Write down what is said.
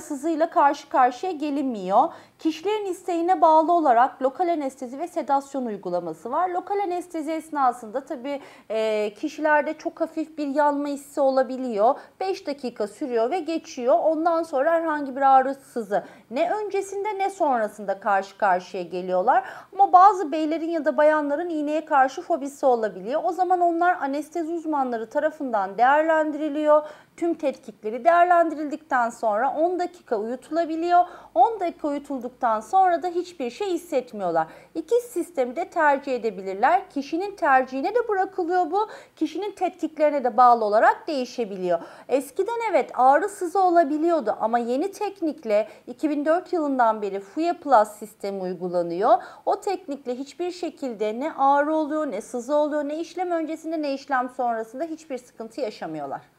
sızıyla karşı karşıya gelinmiyor. Kişilerin isteğine bağlı olarak lokal anestezi ve sedasyon uygulaması var. Lokal anestezi esnasında tabii e, kişilerde çok hafif bir yanma hissi olabiliyor. 5 dakika sürüyor ve geçiyor. Ondan sonra herhangi bir ağrı sızı ne öncesinde ne sonrasında karşı karşıya geliyorlar. Ama bazı beylerin ya da bayanların iğneye karşı fobisi olabiliyor. O zaman onlar anestezi uzmanları tarafından değerlendiriliyor. Tüm tetkikleri değerlendirildikten sonra 10 dakika uyutulabiliyor. 10 dakika uyutulduktan sonra da hiçbir şey hissetmiyorlar. İki sistemi de tercih edebilirler. Kişinin tercihine de bırakılıyor bu. Kişinin tetkiklerine de bağlı olarak değişebiliyor. Eskiden evet ağrı sızı olabiliyordu ama yeni teknikle 2004 yılından beri FUE Plus sistemi uygulanıyor. O teknikle hiçbir şekilde ne ağrı oluyor, ne sızı oluyor, ne işlem öncesinde ne işlem sonrasında hiçbir sıkıntı yaşamıyorlar.